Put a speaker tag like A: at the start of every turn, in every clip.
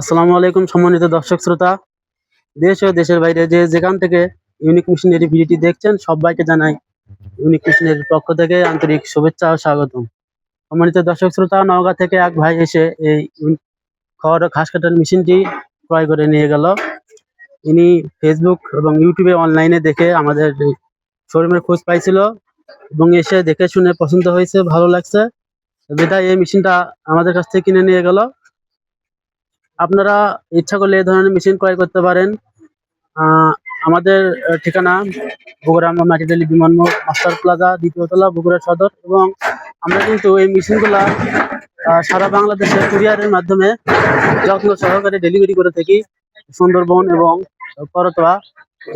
A: আসসালামু আলাইকুম সম্মানিত দর্শক শ্রোতা। দেশ ও দেশের বাইরে যে যেখান থেকে ইউনিক মিশনারি ভিডিওটি দেখছেন, সবাইকে জানাই ইউনিক মিশনের পক্ষ থেকে আন্তরিক শুভেচ্ছা ও স্বাগতম। সম্মানিত দর্শক শ্রোতা, নওগাঁ থেকে এক ভাই এসে এই খড় ঘাস কাটার মেশিনটি ক্রয় করে নিয়ে গেল। ইনি ফেসবুক এবং ইউটিউবে অনলাইনে দেখে আমাদের শোরুমের খোঁজ পাইছিল এবং এসে দেখে শুনে পছন্দ হয়েছে, ভালো লাগছে। বিধায় এই মেশিনটা আমাদের কাছ থেকে কিনে নিয়ে গেল। আপনারা ইচ্ছা করলে এই ধরনের মেশিন ক্রয় করতে পারেন। আমাদের ঠিকানা বগুড়া মাটিডালি বিমান মাস্টার প্লাজা দ্বিতীয়তলা বগুড়া সদর এবং আমরা কিন্তু এই মেশিনগুলা সারা বাংলাদেশে কুরিয়ারের মাধ্যমে যত্ন সহকারে ডেলিভারি করে থাকি। সুন্দরবন এবং করতোয়া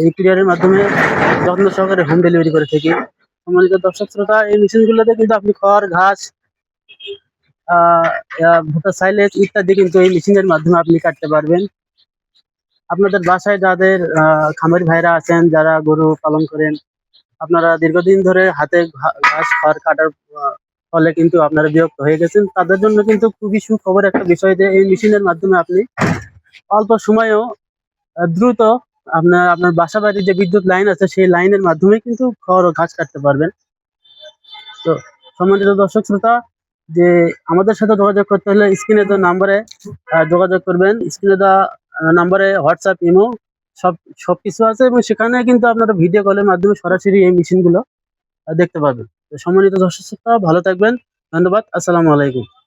A: এই কুরিয়ারের মাধ্যমে যত্ন সহকারে হোম ডেলিভারি করে থাকি। সম্মানিত দর্শক শ্রোতা, এই মেশিনগুলোতে কিন্তু আপনি খড়, ঘাস ভুট্টা সাইলেজ ইত্যাদি কিন্তু এই মেশিনের মাধ্যমে আপনি কাটতে পারবেন। আপনাদের বাসায় যাদের খামারি ভাইরা আছেন, যারা গরু পালন করেন, আপনারা দীর্ঘদিন ধরে হাতে ঘাস, খড় কাটার ফলে কিন্তু আপনারা বিরক্ত হয়ে গেছেন। তাদের জন্য কিন্তু খুবই সুখবর একটা বিষয় যে এই মেশিনের মাধ্যমে আপনি অল্প সময়েও দ্রুত আপনার আপনার বাসা বাড়ির যে বিদ্যুৎ লাইন আছে, সেই লাইনের মাধ্যমে কিন্তু খড় ও ঘাস কাটতে পারবেন। তো সম্মানিত দর্শক, শ্রোতা যে আমাদের সাথে যোগাযোগ করতে হলে স্ক্রিনে তো নাম্বারে যোগাযোগ করবেন। স্ক্রিনে দেওয়া নাম্বারে হোয়াটসঅ্যাপ ইমো সব সব কিছু আছে এবং সেখানে কিন্তু আপনারা ভিডিও কলের মাধ্যমে সরাসরি এই মেশিনগুলো দেখতে পাবেন সম্মানিত দর্শক ভালো থাকবেন। ধন্যবাদ। আসসালামু আলাইকুম।